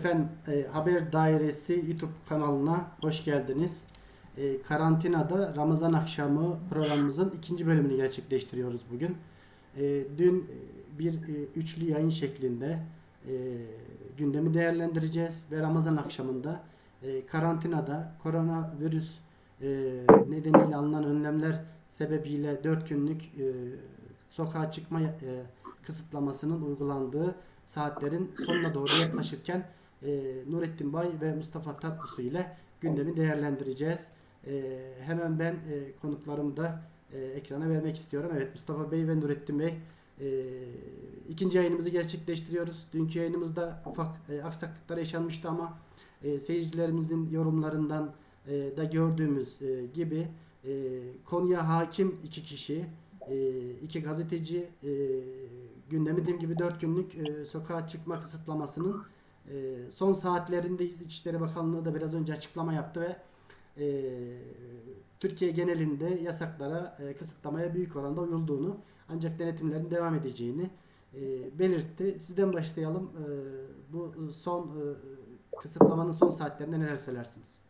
Efendim e, Haber Dairesi YouTube kanalına hoş geldiniz. E, karantinada Ramazan akşamı programımızın ikinci bölümünü gerçekleştiriyoruz bugün. E, dün e, bir e, üçlü yayın şeklinde e, gündemi değerlendireceğiz ve Ramazan akşamında e, karantinada koronavirüs e, nedeniyle alınan önlemler sebebiyle 4 günlük e, sokağa çıkma e, kısıtlamasının uygulandığı saatlerin sonuna doğru yaklaşırken e, Nurettin Bay ve Mustafa Tatlısu ile gündemi değerlendireceğiz. E, hemen ben e, konuklarımı da e, ekrana vermek istiyorum. Evet Mustafa Bey ve Nurettin Bey e, ikinci yayınımızı gerçekleştiriyoruz. Dünkü yayınımızda ufak e, aksaklıklar yaşanmıştı ama e, seyircilerimizin yorumlarından e, da gördüğümüz e, gibi e, konuya hakim iki kişi, e, iki gazeteci e, gündemi dediğim gibi 4 günlük e, sokağa çıkma kısıtlamasının e, son saatlerindeyiz. İçişleri Bakanlığı da biraz önce açıklama yaptı ve e, Türkiye genelinde yasaklara, e, kısıtlamaya büyük oranda uyulduğunu ancak denetimlerin devam edeceğini e, belirtti. Sizden başlayalım. E, bu son e, kısıtlamanın son saatlerinde neler söylersiniz?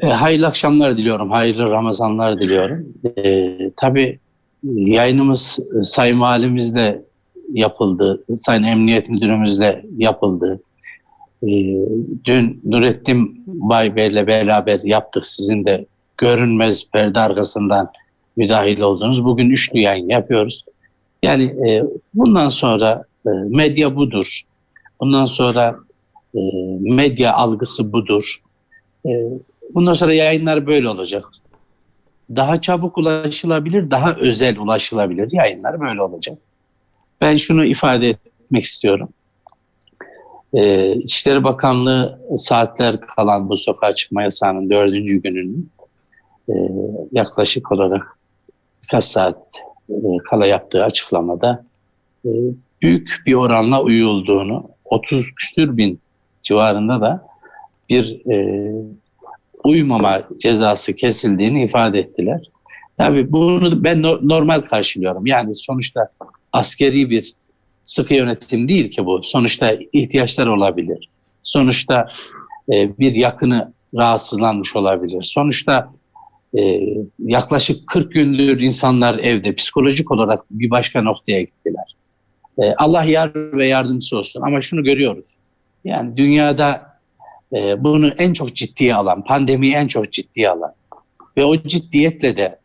E, hayırlı akşamlar diliyorum, hayırlı Ramazanlar diliyorum. E, tabii yayınımız e, Sayın Valimizle yapıldı, Sayın Emniyet Müdürümüzle yapıldı. E, dün Nurettin Bay Bey'le beraber yaptık. Sizin de görünmez perde arkasından müdahil oldunuz. Bugün üçlü yayın yapıyoruz. Yani e, bundan sonra e, medya budur. Bundan sonra e, medya algısı budur. Bundan sonra yayınlar böyle olacak. Daha çabuk ulaşılabilir, daha özel ulaşılabilir yayınlar böyle olacak. Ben şunu ifade etmek istiyorum. Ee, İçişleri Bakanlığı saatler kalan bu sokağa çıkma yasağının dördüncü gününün e, yaklaşık olarak birkaç saat e, kala yaptığı açıklamada e, büyük bir oranla uyulduğunu, 30 küsür bin civarında da bir e, uymama cezası kesildiğini ifade ettiler. Tabii bunu ben no- normal karşılıyorum. Yani sonuçta askeri bir sıkı yönetim değil ki bu. Sonuçta ihtiyaçlar olabilir. Sonuçta e, bir yakını rahatsızlanmış olabilir. Sonuçta e, yaklaşık 40 gündür insanlar evde psikolojik olarak bir başka noktaya gittiler. E, Allah yar ve yardımcısı olsun ama şunu görüyoruz. Yani dünyada e, bunu en çok ciddiye alan, pandemiyi en çok ciddiye alan ve o ciddiyetle de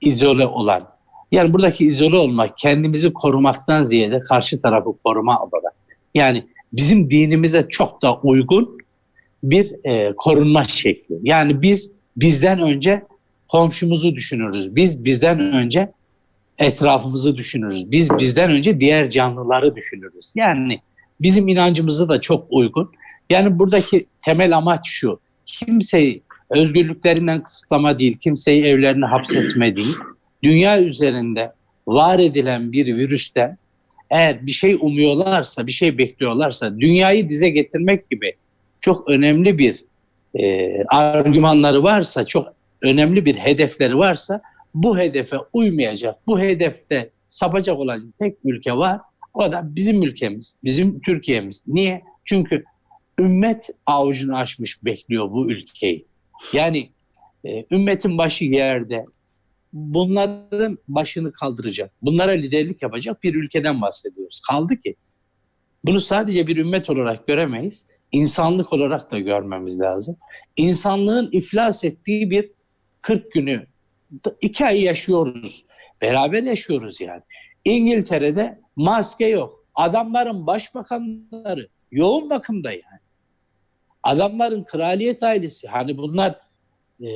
izole olan, yani buradaki izole olmak kendimizi korumaktan ziyade karşı tarafı koruma olarak. Yani bizim dinimize çok da uygun bir e, korunma şekli. Yani biz bizden önce komşumuzu düşünürüz. Biz bizden önce etrafımızı düşünürüz. Biz bizden önce diğer canlıları düşünürüz. Yani bizim inancımıza da çok uygun. Yani buradaki temel amaç şu. Kimseyi özgürlüklerinden kısıtlama değil, kimseyi evlerine hapsetme değil. Dünya üzerinde var edilen bir virüsten eğer bir şey umuyorlarsa, bir şey bekliyorlarsa dünyayı dize getirmek gibi çok önemli bir e, argümanları varsa, çok önemli bir hedefleri varsa bu hedefe uymayacak, bu hedefte sapacak olan tek ülke var. O da bizim ülkemiz, bizim Türkiye'miz. Niye? Çünkü ümmet avucunu açmış bekliyor bu ülkeyi. Yani e, ümmetin başı yerde bunların başını kaldıracak, bunlara liderlik yapacak bir ülkeden bahsediyoruz. Kaldı ki bunu sadece bir ümmet olarak göremeyiz, insanlık olarak da görmemiz lazım. İnsanlığın iflas ettiği bir 40 günü, iki ay yaşıyoruz. Beraber yaşıyoruz yani. İngiltere'de maske yok. Adamların başbakanları yoğun bakımda yani. Adamların kraliyet ailesi hani bunlar e,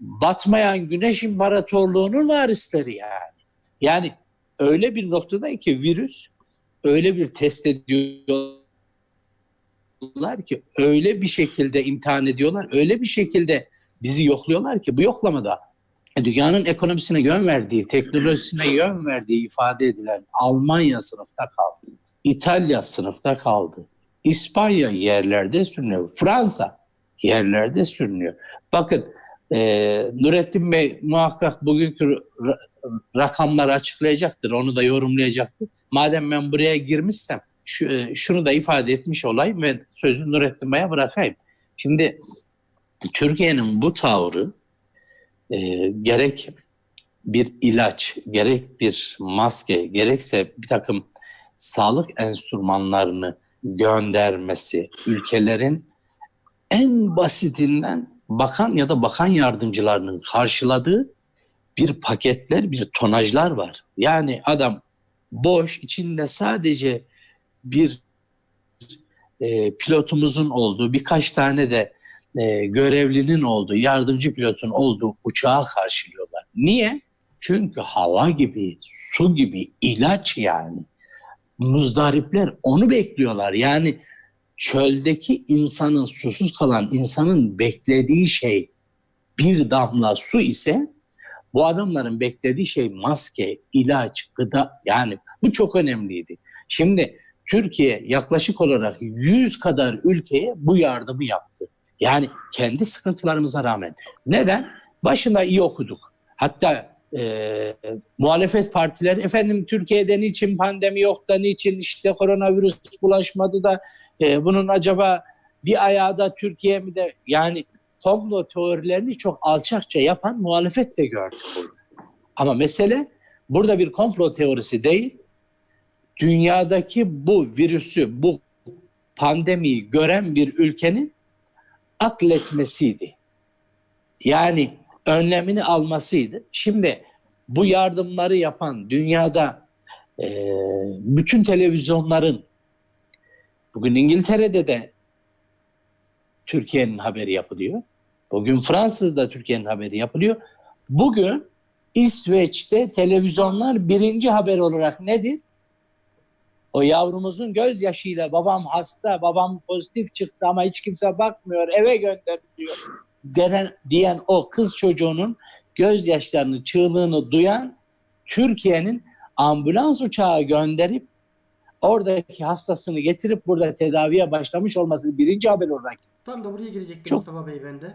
batmayan güneş imparatorluğunun varisleri yani. Yani öyle bir noktada ki virüs öyle bir test ediyorlar ki öyle bir şekilde imtihan ediyorlar, öyle bir şekilde bizi yokluyorlar ki bu yoklamada dünyanın ekonomisine yön verdiği, teknolojisine yön verdiği ifade edilen Almanya sınıfta kaldı. İtalya sınıfta kaldı. İspanya yerlerde sürünüyor. Fransa yerlerde sürünüyor. Bakın e, Nurettin Bey muhakkak bugünkü ra- rakamları açıklayacaktır. Onu da yorumlayacaktır. Madem ben buraya girmişsem şu, e, şunu da ifade etmiş olayım ve sözü Nurettin Bey'e bırakayım. Şimdi Türkiye'nin bu tavrı e, gerek bir ilaç, gerek bir maske, gerekse bir takım sağlık enstrümanlarını göndermesi, ülkelerin en basitinden bakan ya da bakan yardımcılarının karşıladığı bir paketler, bir tonajlar var. Yani adam boş, içinde sadece bir e, pilotumuzun olduğu, birkaç tane de e, görevlinin olduğu, yardımcı pilotun olduğu uçağı karşılıyorlar. Niye? Çünkü hava gibi, su gibi, ilaç yani. Muzdaripler onu bekliyorlar. Yani çöldeki insanın, susuz kalan insanın beklediği şey bir damla su ise bu adamların beklediği şey maske, ilaç, gıda yani bu çok önemliydi. Şimdi Türkiye yaklaşık olarak 100 kadar ülkeye bu yardımı yaptı. Yani kendi sıkıntılarımıza rağmen. Neden? Başında iyi okuduk. Hatta e, muhalefet partileri efendim Türkiye'de niçin pandemi yok da niçin işte koronavirüs bulaşmadı da e, bunun acaba bir ayağı da Türkiye mi de yani komplo teorilerini çok alçakça yapan muhalefet de gördük burada. Ama mesele burada bir komplo teorisi değil, dünyadaki bu virüsü, bu pandemiyi gören bir ülkenin akletmesiydi. Yani önlemini almasıydı. Şimdi bu yardımları yapan dünyada e, bütün televizyonların bugün İngiltere'de de Türkiye'nin haberi yapılıyor. Bugün Fransa'da Türkiye'nin haberi yapılıyor. Bugün İsveç'te televizyonlar birinci haber olarak nedir? O yavrumuzun gözyaşıyla babam hasta, babam pozitif çıktı ama hiç kimse bakmıyor, eve gönderiliyor denen, diyen o kız çocuğunun gözyaşlarını, çığlığını duyan Türkiye'nin ambulans uçağı gönderip oradaki hastasını getirip burada tedaviye başlamış olması birinci haber olarak. Tam da buraya girecektim Çok- Mustafa Bey bende.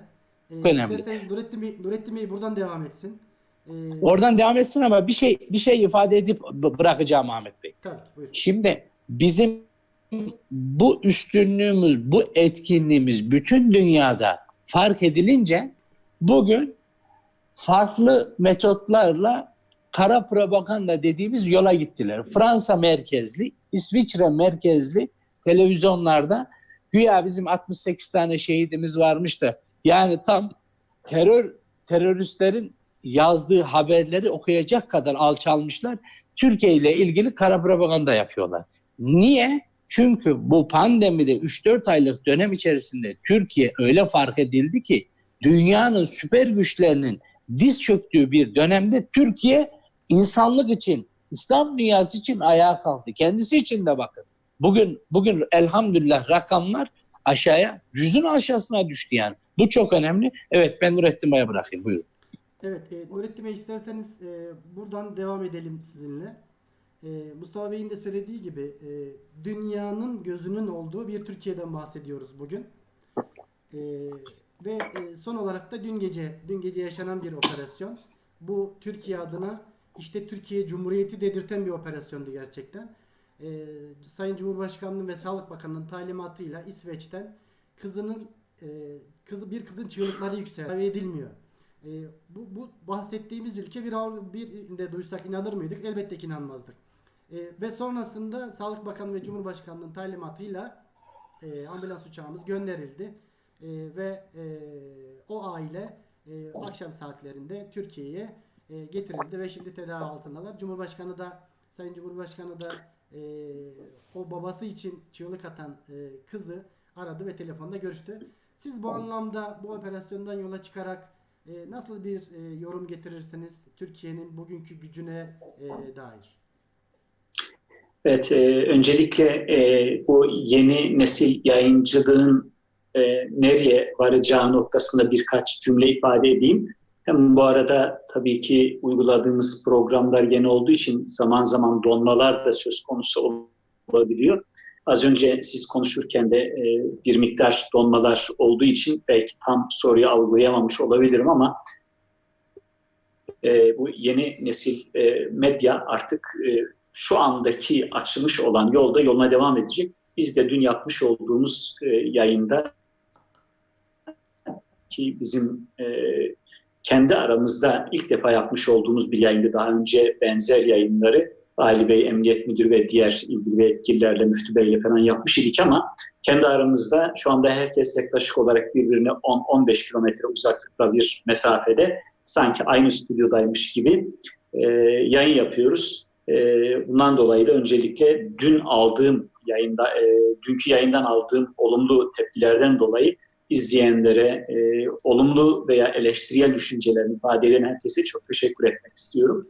Ee, önemli. İsterseniz Nurettin Bey, Nurettin Bey buradan devam etsin. Ee, Oradan devam etsin ama bir şey bir şey ifade edip bırakacağım Ahmet Bey. tabii buyurun. Şimdi bizim bu üstünlüğümüz, bu etkinliğimiz bütün dünyada fark edilince bugün farklı metotlarla kara propaganda dediğimiz yola gittiler. Fransa merkezli, İsviçre merkezli televizyonlarda güya bizim 68 tane şehidimiz varmış da yani tam terör teröristlerin yazdığı haberleri okuyacak kadar alçalmışlar. Türkiye ile ilgili kara propaganda yapıyorlar. Niye? Çünkü bu pandemide 3-4 aylık dönem içerisinde Türkiye öyle fark edildi ki dünyanın süper güçlerinin diz çöktüğü bir dönemde Türkiye insanlık için, İslam dünyası için ayağa kalktı. Kendisi için de bakın. Bugün bugün elhamdülillah rakamlar aşağıya, yüzün aşağısına düştü yani. Bu çok önemli. Evet ben Nurettin Bey'e bırakayım. Buyurun. Evet, e, Nurettin Bey isterseniz e, buradan devam edelim sizinle. E, Mustafa Bey'in de söylediği gibi e, dünyanın gözünün olduğu bir Türkiye'den bahsediyoruz bugün. E, ve e, son olarak da dün gece dün gece yaşanan bir operasyon. Bu Türkiye adına işte Türkiye Cumhuriyeti dedirten bir operasyondu gerçekten. E, Sayın Cumhurbaşkanlığı ve Sağlık Bakanı'nın talimatıyla İsveç'ten kızının e, kızı bir kızın çığlıkları yükseldi edilmiyor. E, bu, bu bahsettiğimiz ülke bir bir de duysak inanır mıydık? Elbette ki inanmazdık. E, ve sonrasında Sağlık Bakanı ve Cumhurbaşkanlığının talimatıyla e, ambulans uçağımız gönderildi. E, ve e, o aile e, akşam saatlerinde Türkiye'ye e, getirildi ve şimdi tedavi altındalar. Cumhurbaşkanı da Sayın Cumhurbaşkanı da e, o babası için çığlık atan e, kızı aradı ve telefonda görüştü. Siz bu anlamda bu operasyondan yola çıkarak e, nasıl bir e, yorum getirirsiniz Türkiye'nin bugünkü gücüne e, dair? Evet, e, öncelikle e, bu yeni nesil yayıncılığın e, nereye varacağı noktasında birkaç cümle ifade edeyim. Hem bu arada tabii ki uyguladığımız programlar yeni olduğu için zaman zaman donmalar da söz konusu olabiliyor. Az önce siz konuşurken de e, bir miktar donmalar olduğu için belki tam soruyu algılayamamış olabilirim ama e, bu yeni nesil e, medya artık şu andaki açılmış olan yolda yoluna devam edecek. Biz de dün yapmış olduğumuz yayında ki bizim kendi aramızda ilk defa yapmış olduğumuz bir yayında daha önce benzer yayınları Ali Bey, Emniyet Müdürü ve diğer ilgili yetkililerle, Müftü Bey'le falan yapmış idik ama kendi aramızda şu anda herkes yaklaşık olarak birbirine 10-15 kilometre uzaklıkta bir mesafede sanki aynı stüdyodaymış gibi e, yayın yapıyoruz. E, bundan dolayı da öncelikle dün aldığım yayında, e, dünkü yayından aldığım olumlu tepkilerden dolayı izleyenlere e, olumlu veya eleştirel düşüncelerini ifade eden herkese çok teşekkür etmek istiyorum.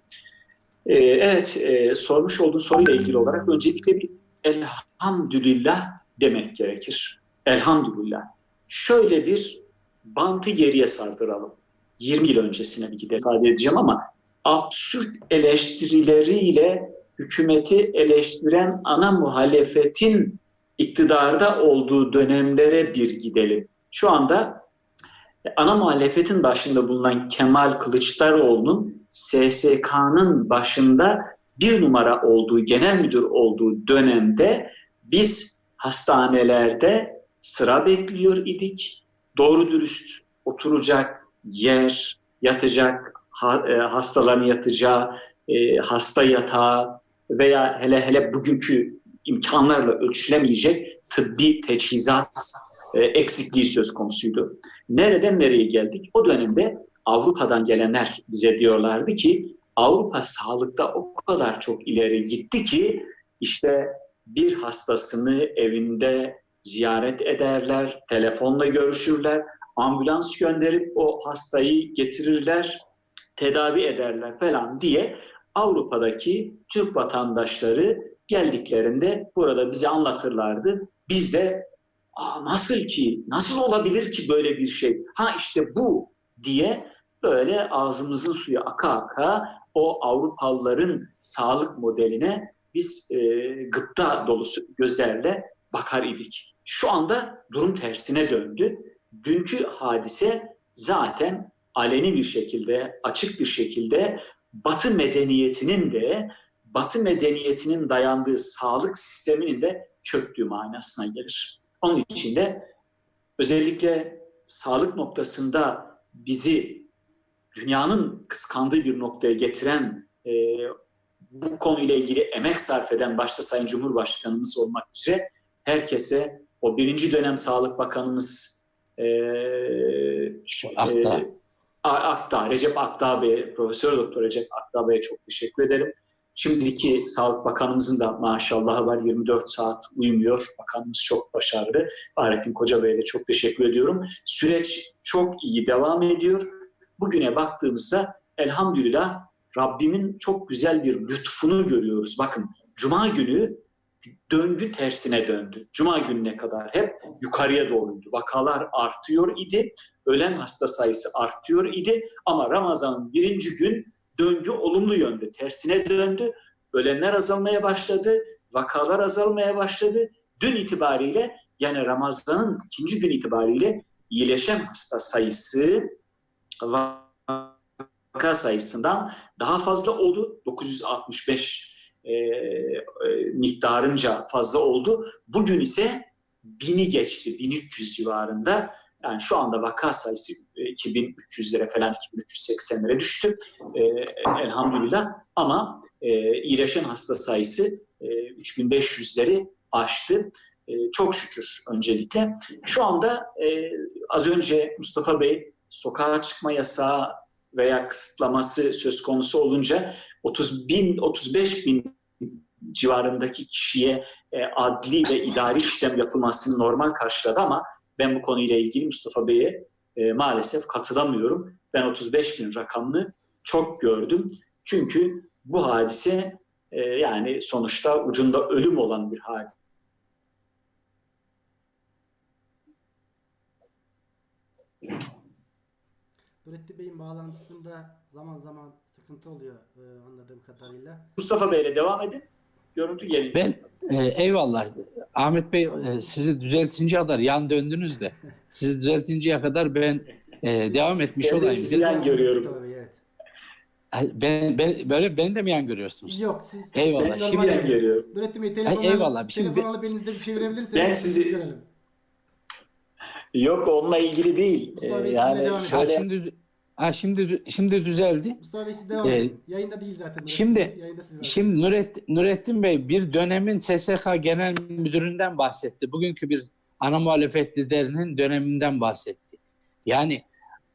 E, evet, e, sormuş olduğun soruyla ilgili olarak öncelikle bir elhamdülillah demek gerekir. Elhamdülillah. Şöyle bir bantı geriye sardıralım. 20 yıl öncesine bir ifade edeceğim ama absürt eleştirileriyle hükümeti eleştiren ana muhalefetin iktidarda olduğu dönemlere bir gidelim. Şu anda ana muhalefetin başında bulunan Kemal Kılıçdaroğlu'nun SSK'nın başında bir numara olduğu, genel müdür olduğu dönemde biz hastanelerde sıra bekliyor idik. Doğru dürüst oturacak yer, yatacak, e, hastaların yatacağı, e, hasta yatağı veya hele hele bugünkü imkanlarla ölçülemeyecek tıbbi teçhizat e, eksikliği söz konusuydu. Nereden nereye geldik? O dönemde Avrupa'dan gelenler bize diyorlardı ki Avrupa sağlıkta o kadar çok ileri gitti ki işte bir hastasını evinde ziyaret ederler, telefonla görüşürler, ambulans gönderip o hastayı getirirler, tedavi ederler falan diye Avrupa'daki Türk vatandaşları geldiklerinde burada bize anlatırlardı. Biz de Aa, nasıl ki, nasıl olabilir ki böyle bir şey? Ha işte bu diye böyle ağzımızın suyu aka aka o Avrupalıların sağlık modeline biz e, gıpta dolusu gözlerle bakar idik. Şu anda durum tersine döndü. Dünkü hadise zaten aleni bir şekilde, açık bir şekilde Batı medeniyetinin de Batı medeniyetinin dayandığı sağlık sisteminin de çöktüğü manasına gelir. Onun için de özellikle sağlık noktasında bizi dünyanın kıskandığı bir noktaya getiren e, bu konuyla ilgili emek sarf eden başta Sayın Cumhurbaşkanımız olmak üzere herkese o birinci dönem Sağlık Bakanımız e, Akdağ. e, Akdağ, Recep Akdağ Bey, Profesör Doktor Recep Akdağ Bey'e çok teşekkür ederim. Şimdiki Sağlık Bakanımızın da maşallahı var 24 saat uyumuyor. Bakanımız çok başarılı. Fahrettin Koca Bey'e de çok teşekkür ediyorum. Süreç çok iyi devam ediyor. Bugüne baktığımızda elhamdülillah Rabbimin çok güzel bir lütfunu görüyoruz. Bakın Cuma günü döngü tersine döndü. Cuma gününe kadar hep yukarıya doğruydu. Vakalar artıyor idi. Ölen hasta sayısı artıyor idi. Ama Ramazan'ın birinci gün döngü olumlu yönde tersine döndü. Ölenler azalmaya başladı, vakalar azalmaya başladı. Dün itibariyle yani Ramazan'ın ikinci gün itibariyle iyileşen hasta sayısı vaka sayısından daha fazla oldu. 965 e, e, miktarınca fazla oldu. Bugün ise bini geçti, 1300 civarında. Yani şu anda vaka sayısı 2300'lere falan 2380'lere düştü e, elhamdülillah ama e, iyileşen hasta sayısı e, 3500'leri aştı. E, çok şükür öncelikle. Şu anda e, az önce Mustafa Bey sokağa çıkma yasağı veya kısıtlaması söz konusu olunca 30 bin, 35 bin civarındaki kişiye e, adli ve idari işlem yapılmasını normal karşıladı ama ben bu konuyla ilgili Mustafa Bey'e e, maalesef katılamıyorum. Ben 35 bin rakamını çok gördüm. Çünkü bu hadise e, yani sonuçta ucunda ölüm olan bir hadise. Nurettin Bey'in bağlantısında zaman zaman sıkıntı oluyor e, anladığım kadarıyla. Mustafa Bey'le devam edin. Görüntü gelince. Ben e, eyvallah. Ahmet Bey e, sizi düzeltince kadar yan döndünüz de. Sizi düzeltinceye kadar ben e, devam etmiş Ben de olayım. sizi yan görüyorum. Evet. Ben, ben, böyle beni de mi yan görüyorsunuz? Yok siz Eyvallah. siz Şimdi ben görüyorsunuz. görüyorum. Nurettin Bey Ay, telefonu, eyvallah. Şimdi- telefon alıp elinizde bir çevirebilirseniz Ben sizi- görelim. Yok onunla ilgili değil. Mustafa Bey, Ee, yani şöyle şimdi ha, şimdi şimdi düzeldi. Mustafa Bey siz devam Ee, edin. Yayında değil zaten. Nurettin şimdi- Bey, Yayında siz varsınız. Şimdi Nurettin, Nurettin Bey bir dönemin SSK Genel Müdürü'nden bahsetti. Bugünkü bir ana muhalefet liderinin döneminden bahsetti. Yani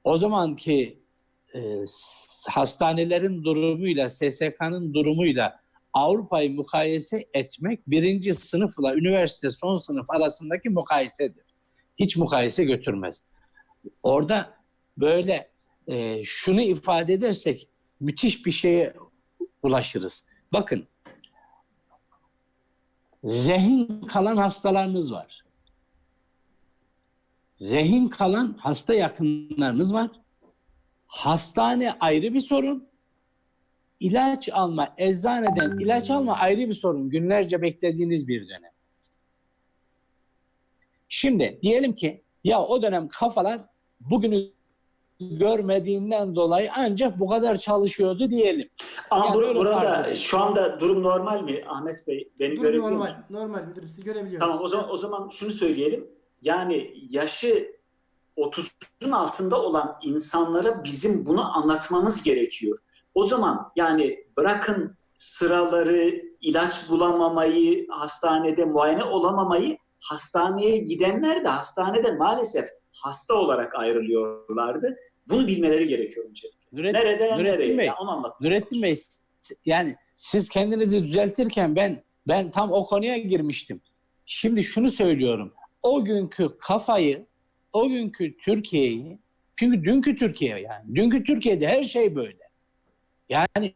o zamanki e, hastanelerin durumuyla SSK'nın durumuyla Avrupa'yı mukayese etmek birinci sınıfla üniversite son sınıf arasındaki mukayesedir. Hiç mukayese götürmez. Orada böyle e, şunu ifade edersek müthiş bir şeye ulaşırız. Bakın rehin kalan hastalarımız var. Rehin kalan hasta yakınlarımız var. Hastane ayrı bir sorun. İlaç alma, eczaneden ilaç alma ayrı bir sorun. Günlerce beklediğiniz bir dönem. Şimdi diyelim ki ya o dönem kafalar bugünü görmediğinden dolayı ancak bu kadar çalışıyordu diyelim. ama Yani bur- burada şu anda durum normal mi Ahmet Bey? Beni Durum görebiliyor normal. musunuz? Normal müdürüm sizi görebiliyoruz. Tamam o zaman o zaman şunu söyleyelim. Yani yaşı 30'un altında olan insanlara bizim bunu anlatmamız gerekiyor. O zaman yani bırakın sıraları, ilaç bulamamayı, hastanede muayene olamamayı, hastaneye gidenler de hastanede maalesef hasta olarak ayrılıyorlardı. Bunu bilmeleri gerekiyor öncelikle. Nuret- Nereden Nurettin nereye? Bey, Ya onu anlatmaya Nurettin Bey yani siz kendinizi düzeltirken ben ben tam o konuya girmiştim. Şimdi şunu söylüyorum. O günkü kafayı, o günkü Türkiye'yi çünkü dünkü Türkiye yani. Dünkü Türkiye'de her şey böyle. Yani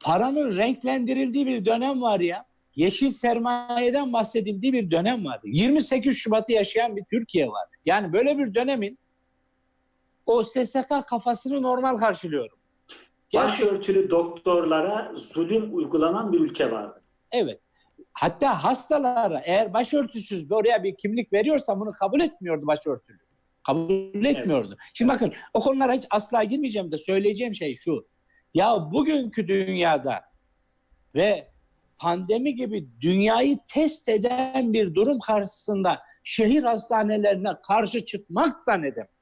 paranın renklendirildiği bir dönem var ya. Yeşil sermayeden bahsedildiği bir dönem var. 28 Şubat'ı yaşayan bir Türkiye var. Yani böyle bir dönemin o SSK kafasını normal karşılıyorum. Başörtülü doktorlara zulüm uygulanan bir ülke vardı. Evet. Hatta hastalara eğer başörtüsüz oraya bir kimlik veriyorsa bunu kabul etmiyordu başörtülü. Kabul etmiyordu. Şimdi bakın o konulara hiç asla girmeyeceğim de söyleyeceğim şey şu. Ya bugünkü dünyada ve pandemi gibi dünyayı test eden bir durum karşısında şehir hastanelerine karşı çıkmak da ne demek?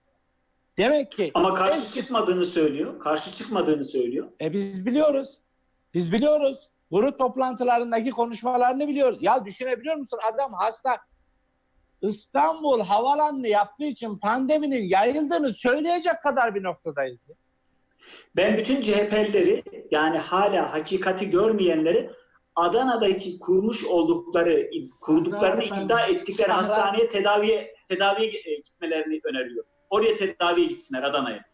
Demek ki Ama karşı Eski- çıkmadığını söylüyor. Karşı çıkmadığını söylüyor. E biz biliyoruz. Biz biliyoruz. Grup toplantılarındaki konuşmalarını biliyoruz. Ya düşünebiliyor musun? Adam hasta İstanbul havalanını yaptığı için pandeminin yayıldığını söyleyecek kadar bir noktadayız. ya. Ben bütün CHP'lileri yani hala hakikati görmeyenleri Adana'daki kurmuş oldukları, kurduklarını iddia ettikleri Sahra- hastaneye tedaviye tedaviye gitmelerini öneriyor. Oraya tedaviye gitsinler Adana'ya.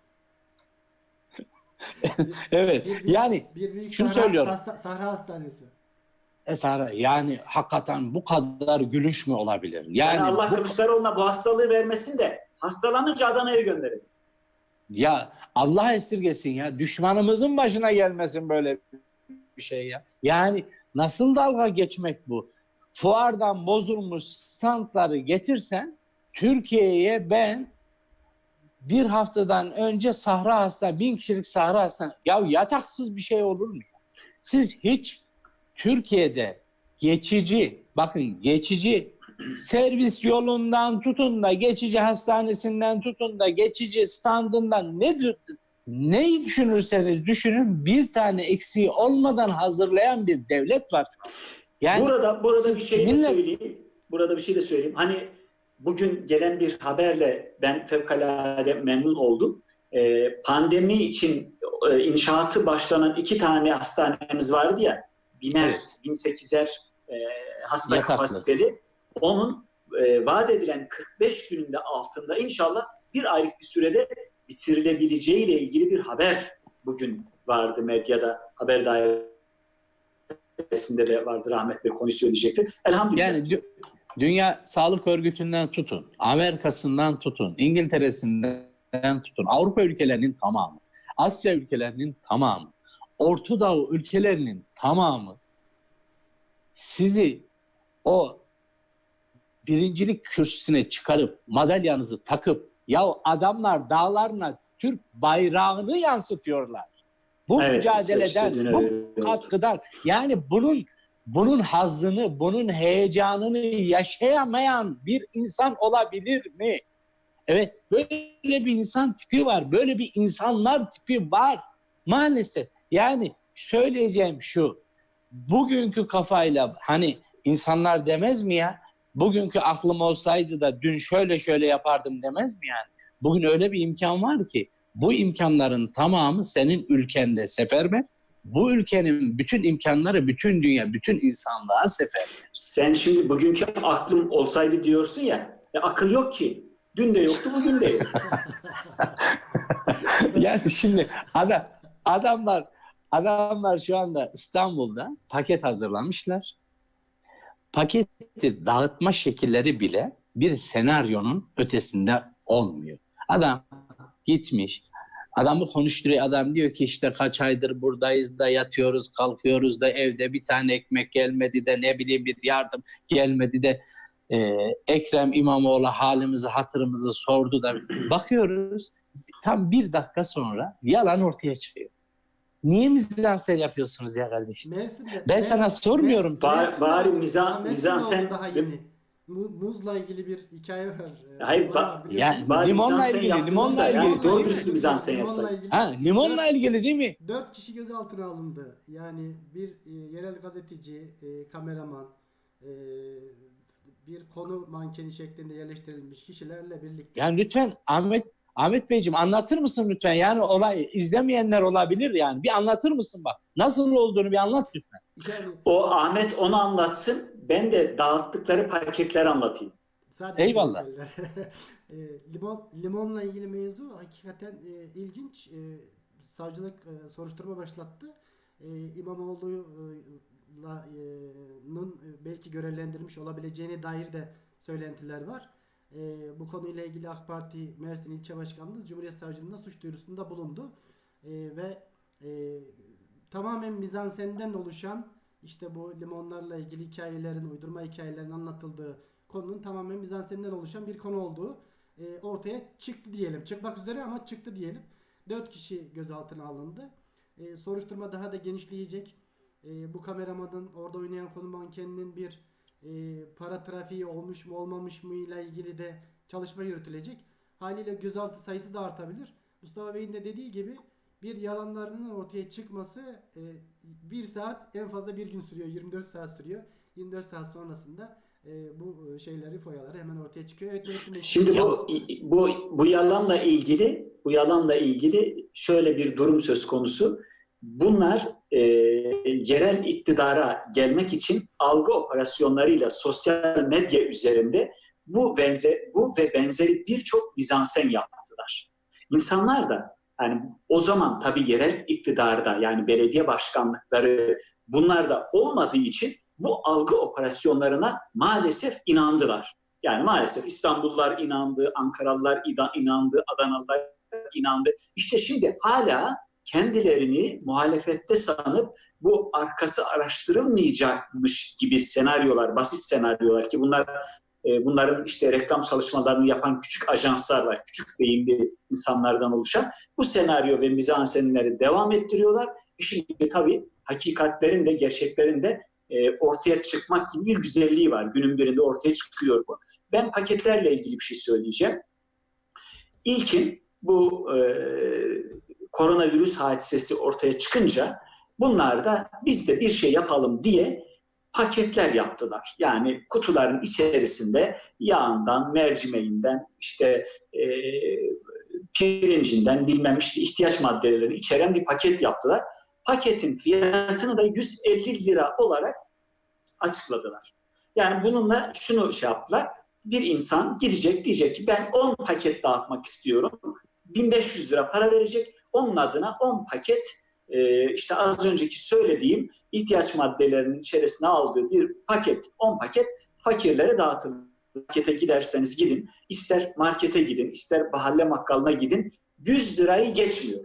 Evet. Bir büyük, Yani bir büyük şunu Sahra, söylüyorum. Sahra, Sahra Hastanesi. Esara yani hakikaten bu kadar gülüş mü olabilir? Yani, Yani Allah bu- Kılıçdaroğlu'na bu hastalığı vermesin de hastalanınca Adana'ya gönderelim. Ya Allah esirgesin ya. Düşmanımızın başına gelmesin böyle bir şey ya. Yani nasıl dalga geçmek bu? Fuardan bozulmuş standları getirsen Türkiye'ye ben bir haftadan önce Sahra Hastane, bin kişilik Sahra Hastane. Ya yataksız bir şey olur mu? Siz hiç Türkiye'de geçici, bakın geçici servis yolundan tutun da geçici hastanesinden tutun da geçici standından ne neyi düşünürseniz düşünün bir tane eksiği olmadan hazırlayan bir devlet var. Yani burada burada bir şey de söyleyeyim. Burada bir şey de söyleyeyim. Hani bugün gelen bir haberle ben fevkalade memnun oldum. Ee, pandemi için e, inşaatı başlanan iki tane hastanemiz vardı ya. Biner, Evet. 1008'er e, hasta Yataklı. kapasiteli. Onun e, vaat edilen 45 gününde altında inşallah bir aylık bir sürede bitirilebileceği ile ilgili bir haber bugün vardı medyada. Haber dairesinde de vardı Rahmet Bey konuyu söyleyecektir. Elhamdülillah. Yani Dünya Sağlık Örgütü'nden tutun, Amerika'sından tutun, İngiltere'sinden tutun, Avrupa ülkelerinin tamamı, Asya ülkelerinin tamamı, Orta Doğu ülkelerinin tamamı sizi o birincilik kürsüsüne çıkarıp madalyanızı takıp ya adamlar dağlarına Türk bayrağını yansıtıyorlar. Bu Evet, mücadeleden, İsveç'te bu katkıdan yani bunun bunun hazzını, bunun heyecanını yaşayamayan bir insan olabilir mi? Evet, böyle bir insan tipi var. Böyle bir insanlar tipi var. Maalesef. Yani söyleyeceğim şu. Bugünkü kafayla hani insanlar demez mi ya? Bugünkü aklım olsaydı da dün şöyle şöyle yapardım demez mi yani? Bugün öyle bir imkan var ki bu imkanların tamamı senin ülkende seferber. Bu ülkenin bütün imkanları bütün dünya, bütün insanlığa seferber. Sen şimdi bugünkü aklım olsaydı diyorsun ya, e, akıl yok ki. Dün de yoktu, bugün de yok. yani şimdi adam, adamlar adamlar şu anda İstanbul'da paket hazırlamışlar. Paketi dağıtma şekilleri bile bir senaryonun ötesinde olmuyor. Adam gitmiş. Adamı konuşturuyor. Adam diyor ki işte kaç aydır buradayız da yatıyoruz, kalkıyoruz da evde bir tane ekmek gelmedi de ne bileyim bir yardım gelmedi de e, Ekrem İmamoğlu halimizi hatırımızı sordu da bakıyoruz tam bir dakika sonra yalan ortaya çıkıyor. Niye mizansen yapıyorsunuz ya kardeşim? Mersin'de, Ben sana sormuyorum. Mersin'de Bari- bari mizan- mizansen- daha yeni. Mu- Muzla ilgili bir hikaye var. Ee, Hayır, var, ba- biliyorsunuz. Yani Bari limonla ilgili, limonla da yani ilgili. doğru dürüst bir mizansen yapsaydınız. Ha, limonla ilgili değil mi? Dört kişi gözaltına alındı. Yani bir e, yerel gazeteci, e, kameraman, e, bir konu mankeni şeklinde yerleştirilmiş kişilerle birlikte. Yani lütfen Ahmet Ahmet Beyciğim anlatır mısın lütfen? Yani olay izlemeyenler olabilir yani. Bir anlatır mısın bak? Nasıl olduğunu bir anlat lütfen. O Ahmet onu anlatsın, ben de dağıttıkları paketleri anlatayım. sadece Eyvallah. cevaplar. e, limon limonla ilgili mevzu hakikaten e, ilginç. E, savcılık e, soruşturma başlattı. E, İmamoğlu'nun e, belki görevlendirmiş olabileceğine dair de söylentiler var. E, bu konuyla ilgili AK Parti Mersin İlçe Başkanlığı Cumhuriyet Savcılığına suç duyurusunda bulundu. E, ve e, tamamen mizansenden oluşan işte bu limonlarla ilgili hikayelerin, uydurma hikayelerin anlatıldığı konunun tamamen mizanseninden oluşan bir konu olduğu e, ortaya çıktı diyelim. Çıkmak üzere ama çıktı diyelim. 4 kişi gözaltına alındı. E, soruşturma daha da genişleyecek. E, bu kameramanın orada oynayan konu mankeninin bir e, para trafiği olmuş mu olmamış mı ile ilgili de çalışma yürütülecek. Haliyle gözaltı sayısı da artabilir. Mustafa Bey'in de dediği gibi bir yalanlarının ortaya çıkması e, bir saat en fazla bir gün sürüyor. 24 saat sürüyor. 24 saat sonrasında e, bu şeyleri foyaları hemen ortaya çıkıyor. Evet Bey. Şimdi bu bu bu yalanla ilgili bu yalanla ilgili şöyle bir durum söz konusu. Bunlar e, yerel iktidara gelmek için algı operasyonlarıyla sosyal medya üzerinde bu benzer bu ve benzeri birçok mizansen yaptılar. İnsanlar da yani o zaman tabii yerel iktidarda yani belediye başkanlıkları bunlar da olmadığı için bu algı operasyonlarına maalesef inandılar. Yani maalesef İstanbullular inandı, Ankaralılar inandı, Adanalılar inandı. İşte şimdi hala kendilerini muhalefette sanıp bu arkası araştırılmayacakmış gibi senaryolar, basit senaryolar ki bunlar e, bunların işte reklam çalışmalarını yapan küçük ajanslar var, küçük beyinli insanlardan oluşan bu senaryo ve mizansenleri devam ettiriyorlar. E Şimdi tabii hakikatlerin de gerçeklerin de e, ortaya çıkmak gibi bir güzelliği var. Günün birinde ortaya çıkıyor bu. Ben paketlerle ilgili bir şey söyleyeceğim. İlkin bu e, koronavirüs hadisesi ortaya çıkınca bunlar da biz de bir şey yapalım diye paketler yaptılar. Yani kutuların içerisinde yağından, mercimeğinden, işte e, pirincinden bilmem işte ihtiyaç maddelerini içeren bir paket yaptılar. Paketin fiyatını da 150 lira olarak açıkladılar. Yani bununla şunu şey yaptılar. Bir insan gidecek diyecek ki ben 10 paket dağıtmak istiyorum. 1500 lira para verecek. Onun adına 10 paket e, işte az önceki söylediğim ihtiyaç maddelerinin içerisine aldığı bir paket, 10 paket fakirlere dağıtılır. Markete giderseniz gidin, ister markete gidin, ister mahalle makkalına gidin, 100 lirayı geçmiyor.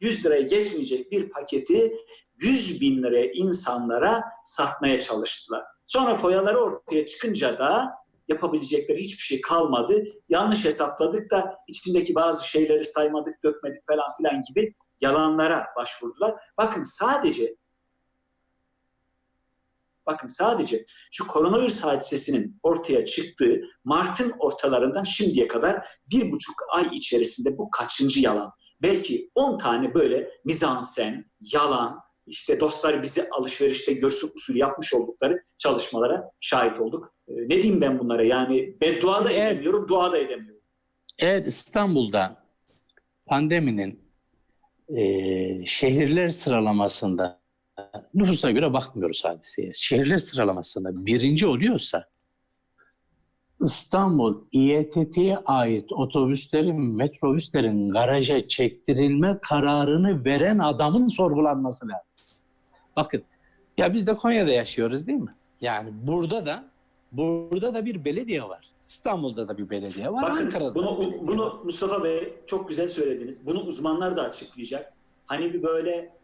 100 lirayı geçmeyecek bir paketi 100 bin liraya insanlara satmaya çalıştılar. Sonra foyaları ortaya çıkınca da yapabilecekleri hiçbir şey kalmadı. Yanlış hesapladık da içindeki bazı şeyleri saymadık, dökmedik falan filan gibi yalanlara başvurdular. Bakın sadece bakın sadece şu koronavirüs hadisesinin ortaya çıktığı Mart'ın ortalarından şimdiye kadar bir buçuk ay içerisinde bu kaçıncı yalan? Belki 10 tane böyle mizansen, yalan, işte dostlar bizi alışverişte görsün usulü yapmış oldukları çalışmalara şahit olduk. Ee, ne diyeyim ben bunlara? Yani beddua da Evet. edemiyorum, dua da edemiyorum. Eğer İstanbul'da pandeminin e, şehirler sıralamasında nüfusa göre bakmıyoruz hadiseye. Şehirler sıralamasında birinci oluyorsa İstanbul İETT'ye ait otobüslerin, metrobüslerin garaja çektirilme kararını veren adamın sorgulanması lazım. Bakın ya biz de Konya'da yaşıyoruz değil mi? Yani burada da burada da bir belediye var. İstanbul'da da bir belediye var. Bakın Ankara'da da bir bunu, belediye var. bunu Mustafa Bey çok güzel söylediniz. Bunu uzmanlar da açıklayacak. Hani bir böyle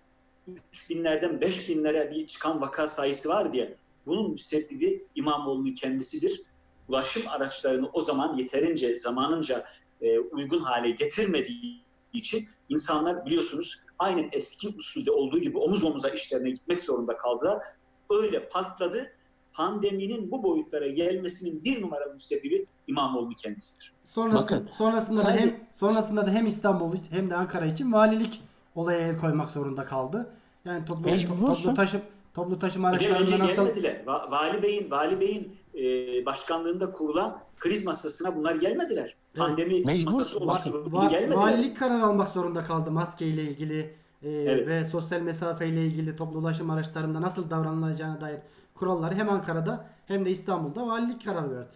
3 binlerden 5 binlere bir çıkan vaka sayısı var diye bunun müsebbibi İmamoğlu'nun kendisidir. Ulaşım araçlarını o zaman yeterince zamanınca e, uygun hale getirmediği için insanlar biliyorsunuz aynen eski usulde olduğu gibi omuz omuza işlerine gitmek zorunda kaldılar. Öyle patladı. Pandeminin bu boyutlara gelmesinin bir numaralı müsebbibi İmamoğlu'nun kendisidir. Sonrasında, Bakın, sonrasında da sadece- hem sonrasında da hem İstanbul hem de Ankara için valilik olaya el koymak zorunda kaldı. Yani toplu Mecbursun. toplu taşım toplu taşıma araçlarında nasıl gelmediler. Va- Vali Bey'in Vali Bey'in e, başkanlığında kurulan kriz masasına bunlar gelmediler. Pandemi Mecbur. masası oluşturuldu va- gelmediler. valilik karar almak zorunda kaldı maske ile ilgili e, Evet. ve sosyal mesafe ile ilgili toplu ulaşım araçlarında nasıl davranılacağına dair kuralları hem Ankara'da hem de İstanbul'da valilik karar verdi.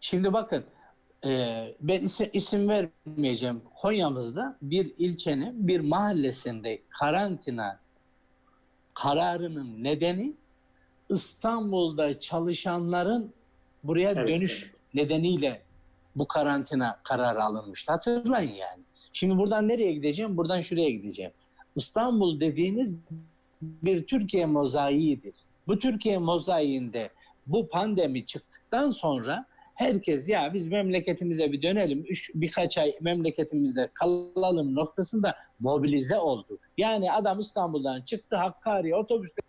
Şimdi bakın e, ben isim, isim vermeyeceğim. Konya'mızda bir ilçenin bir mahallesinde karantina kararının nedeni İstanbul'da çalışanların buraya Evet, dönüş evet. nedeniyle bu karantina kararı alınmıştı. Hatırlayın yani. Şimdi buradan nereye gideceğim? Buradan şuraya gideceğim. İstanbul dediğiniz bir Türkiye mozaiğidir. Bu Türkiye mozaiğinde bu pandemi çıktıktan sonra herkes ya biz memleketimize bir dönelim, üç, birkaç ay memleketimizde kalalım noktasında mobilize oldu. Yani adam İstanbul'dan çıktı Hakkari'ye otobüsle